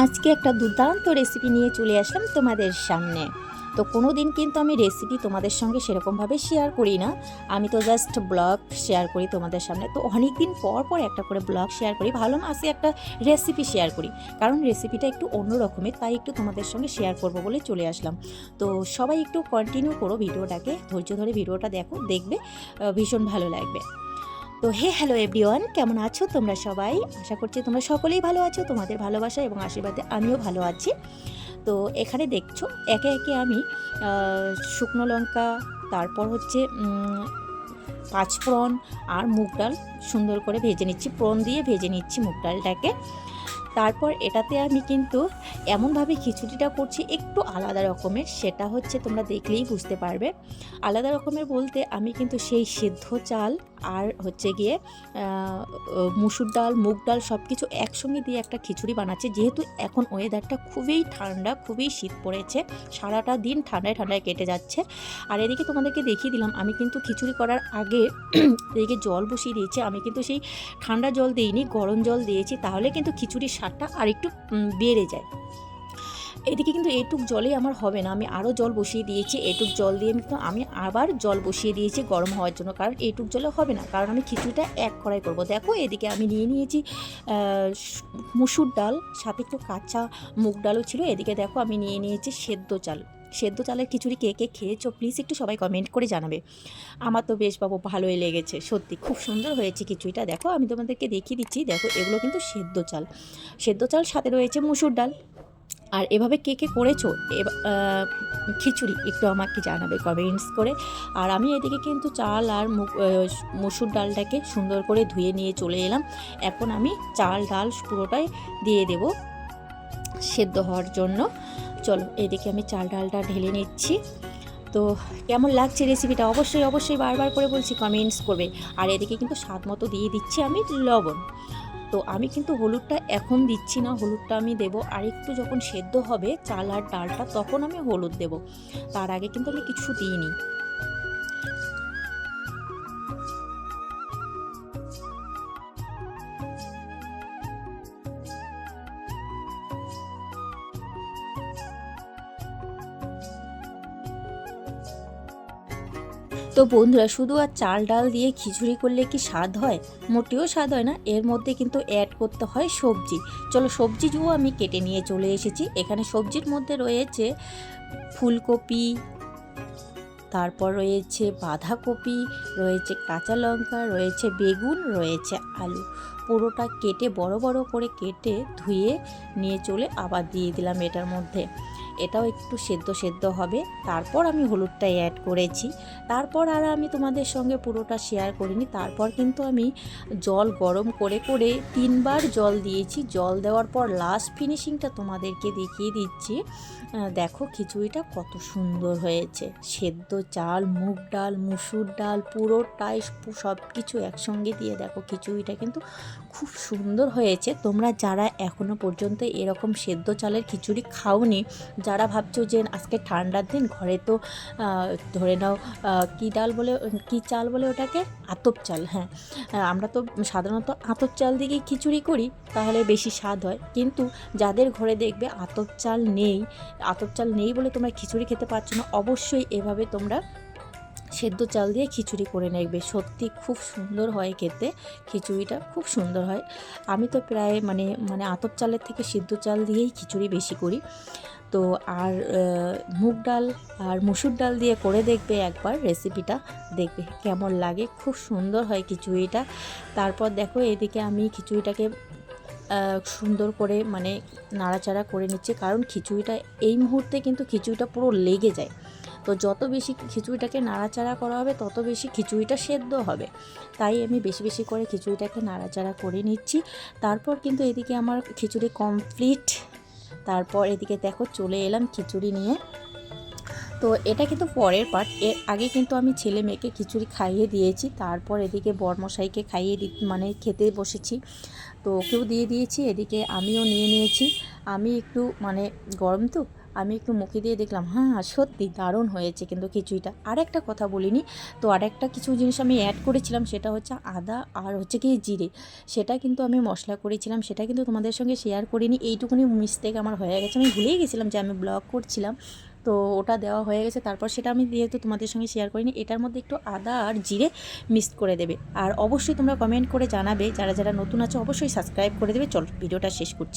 আজকে একটা দুর্দান্ত রেসিপি নিয়ে চলে আসলাম তোমাদের সামনে। তো কোনো দিন কিন্তু আমি রেসিপি তোমাদের সঙ্গে সেরকমভাবে শেয়ার করি না। আমি তো জাস্ট ব্লগ শেয়ার করি তোমাদের সামনে। তো অনেক দিন পর পর একটা করে ব্লগ শেয়ার করি। ভালো আজকে একটা রেসিপি শেয়ার করি। কারণ রেসিপিটা একটু অন্য রকমের, তাই একটু তোমাদের সঙ্গে শেয়ার করব বলে চলে আসলাম। তো সবাই একটু কন্টিনিউ করো ভিডিওটাকে। ধৈর্য ধরে ভিডিওটা দেখো, দেখবে ভীষণ ভালো লাগবে। তো হে হ্যালো এভরিওয়ান, কেমন আছো তোমরা সবাই? আশা করছি তোমরা সকলেই ভালো আছো, তোমাদের ভালোবাসা এবং আশীর্বাদে আমিও ভালো আছি। তো এখানে দেখছ, একে একে আমি শুকনো লঙ্কা, তারপর হচ্ছে পাঁচফোড়ন আর মুগ ডাল সুন্দর করে ভেজে নিচ্ছি, ফোড়ন দিয়ে ভেজে নিচ্ছি মুগ ডালটাকে। তারপর এটাতে আমি কিন্তু এমনভাবে খিচুড়িটা করছি, একটু আলাদা রকমের, সেটা হচ্ছে তোমরা দেখলেই বুঝতে পারবে। আলাদা রকমের বলতে আমি কিন্তু সেই সিদ্ধ চাল আর হচ্ছে গিয়ে মুসুর ডাল, মুগ ডাল সব কিছু একসঙ্গে দিয়ে একটা খিচুড়ি বানাচ্ছি। যেহেতু এখন ওয়েদারটা খুবই ঠান্ডা, খুবই শীত পড়েছে, সারাটা দিন ঠান্ডায় ঠান্ডায় কেটে যাচ্ছে। আর এদিকে তোমাদেরকে দেখিয়ে দিলাম, আমি কিন্তু খিচুড়ি করার আগে এদিকে জল বসিয়ে দিয়েছি। আমি কিন্তু সেই ঠান্ডা জল দিইনি, গরম জল দিয়েছি, তাহলে কিন্তু খিচুড়ির স্বাদটা আর একটু বেড়ে যায়। এদিকে কিন্তু এটুক জলে আমার হবে না। আমি আরও জল বসিয়ে দিয়েছি, এটুক জল দিয়ে কিন্তু আমি আবার জল বসিয়ে দিয়েছি গরম হওয়ার জন্য, কারণ এটুক জলে হবে না। কারণ আমি খিচুড়িটা এক কড়াই করব। দেখো এদিকে আমি নিয়ে নিয়েছি মুসুর ডাল সাথে একটু কাঁচা মুগ ডালও ছিল। এদিকে দেখো আমি নিয়ে নিয়েছি সেদ্ধ চাল। সেদ্ধ চালের খিচুড়ি কে কে খেয়েছো প্লিজ একটু সবাই কমেন্ট করে জানাবে। আমার তো বেশ বাবু ভালোই লেগেছে, সত্যি খুব সুন্দর হয়েছে খিচুড়িটা। দেখো আমি তোমাদেরকে দেখিয়ে দিচ্ছি, দেখো এগুলো কিন্তু সেদ্ধ চাল। সেদ্ধ চাল সাথে রয়েছে মুসুর ডাল। আর এভাবে কে কে করেছ? খিচুড়ি একটু আমাকে জানাবে কমেন্টস করে। আর আমি এদিকে কিন্তু চাল আর মসুর ডালটাকে সুন্দর করে ধুয়ে নিয়ে চলে এলাম। এখন আমি চাল, ডাল পুরোটাই দিয়ে দেব সেদ্ধ হওয়ার জন্য। চলো, এদিকে আমি চাল, ডালটা ঢেলে নিচ্ছি। তো কেমন লাগছে রেসিপিটা অবশ্যই অবশ্যই বারবার করে বলছি কমেন্টস করবে। আর এদিকে কিন্তু স্বাদ মতো দিয়ে দিচ্ছি আমি লবণ। তো আমি কিন্তু হলুদটা এখন দিচ্ছি না, হলুদটা আমি দেবো। আর একটু যখন সেদ্ধ হবে, চাল আর ডালটা, তখন আমি হলুদ দেবো। তার আগে কিন্তু আমি কিছু দিইনি। তো বন্ধুরা, শুধু আর চাল ডাল দিয়ে খিচুড়ি করলে কি স্বাদ হয়? মোটেও স্বাদ হয় না। এর মধ্যে কিন্তু অ্যাড করতে হয় সবজি। চলো সবজিগুলো আমি কেটে নিয়ে চলে এসেছি। এখানে সবজির মধ্যে রয়েছে ফুলকপি, তারপর রয়েছে বাঁধাকপি, রয়েছে কাঁচা লঙ্কা, রয়েছে বেগুন, রয়েছে আলু। পুরোটা কেটে বড় বড় করে কেটে ধুয়ে নিয়ে চলে আবার দিয়ে দিলাম এটার মধ্যে। এটাও একটু সেদ্ধ সেদ্ধ হবে। তারপর আমি হলুদটা অ্যাড করেছি। তারপর আর আমি তোমাদের সঙ্গে পুরোটা শেয়ার করিনি। তারপর কিন্তু আমি জল গরম করে করে তিনবার জল দিয়েছি। জল দেওয়ার পর লাস্ট ফিনিশিংটা তোমাদেরকে দেখিয়ে দিচ্ছি। দেখো খিচুড়িটা কত সুন্দর হয়েছে। সেদ্ধ চাল, মুগ ডাল, মুসুর ডাল পুরোটাই সব কিছু একসঙ্গে দিয়ে দেখো খিচুড়িটা কিন্তু খুব সুন্দর হয়েছে। তোমরা যারা এখনও পর্যন্ত এরকম সেদ্ধ চালের খিচুড়ি খাওনি যারা ভাবছ যে আজকে ঠান্ডার দিন, ঘরে তো ধরে নাও কী ডাল বলে, কী চাল বলে ওটাকে? আতপ চাল হ্যাঁ। আমরা তো সাধারণত আতপ চাল দিকে খিচুড়ি করি, তাহলে বেশি স্বাদ হয়। কিন্তু যাদের ঘরে দেখবে আতপ চাল নেই, আতপ চাল নেই বলে তোমরা খিচুড়ি খেতে পারছ না, অবশ্যই এভাবে তোমরা সেদ্ধ চাল দিয়ে খিচুড়ি করে নেবে। সত্যি খুব সুন্দর হয় খেতে। খিচুড়িটা খুব সুন্দর হয়। আমি তো প্রায় মানে মানে আতপ চালের থেকে সিদ্ধ চাল দিয়েই খিচুড়ি বেশি করি। তো আর মুগ ডাল আর মুসুর ডাল দিয়ে করে দেখবে একবার রেসিপিটা দেখবে কেমন লাগে, খুব সুন্দর হয় খিচুড়িটা। তারপর দেখো এদিকে আমি খিচুড়িটাকে সুন্দর করে মানে নাড়াচাড়া করে নিচ্ছি। কারণ খিচুড়িটা এই মুহূর্তে কিন্তু খিচুড়িটা পুরো লেগে যায়। তো যত বেশি খিচুড়িটাকে নাড়াচাড়া করা হবে, তত বেশি খিচুড়িটা সেদ্ধ হবে। তাই আমি বেশি বেশি করে খিচুড়িটাকে নাড়াচাড়া করে নিচ্ছি। তারপর কিন্তু এদিকে আমার খিচুড়ি কমপ্লিট তারপর এদিকে দেখো চলে এলাম খিচুড়ি নিয়ে। তো এটা কিন্তু পরের পার্ট এর আগে কিন্তু আমি ছেলে মেয়েকে খিচুড়ি খাইয়ে দিয়েছি। তারপর এদিকে বরমশাইকে খাইয়ে দি মানে খেতে বসেছি। তো ওকেও দিয়ে দিয়েছি। এদিকে আমিও নিয়ে নিয়েছি। আমি একটু মানে গরম তো আমি একটু মুখে দিয়ে দেখলাম হ্যাঁ সত্যি দারুণ হয়েছে কিন্তু খিচুড়িটা। আর একটা কথা বলিনি, তো আর একটা কিছু জিনিস আমি অ্যাড করেছিলাম, সেটা হচ্ছে আদা আর হচ্ছে কি জিরে। সেটা কিন্তু আমি মশলা করেছিলাম, সেটা কিন্তু তোমাদের সঙ্গে শেয়ার করিনি। এইটুকুনি মিস্টেক আমার হয়ে গেছে। আমি ভুলেই গেছিলাম যে আমি ব্লগ করছিলাম, তো ওটা দেওয়া হয়ে গেছে। তারপর সেটা আমি যেহেতু তোমাদের সঙ্গে শেয়ার করিনি, এটার মধ্যে একটু আদা আর জিরে মিক্সড করে দেবে। আর অবশ্যই তোমরা কমেন্ট করে জানাবে, যারা যারা নতুন আছো অবশ্যই সাবস্ক্রাইব করে দেবে। চল, ভিডিওটা শেষ করছি।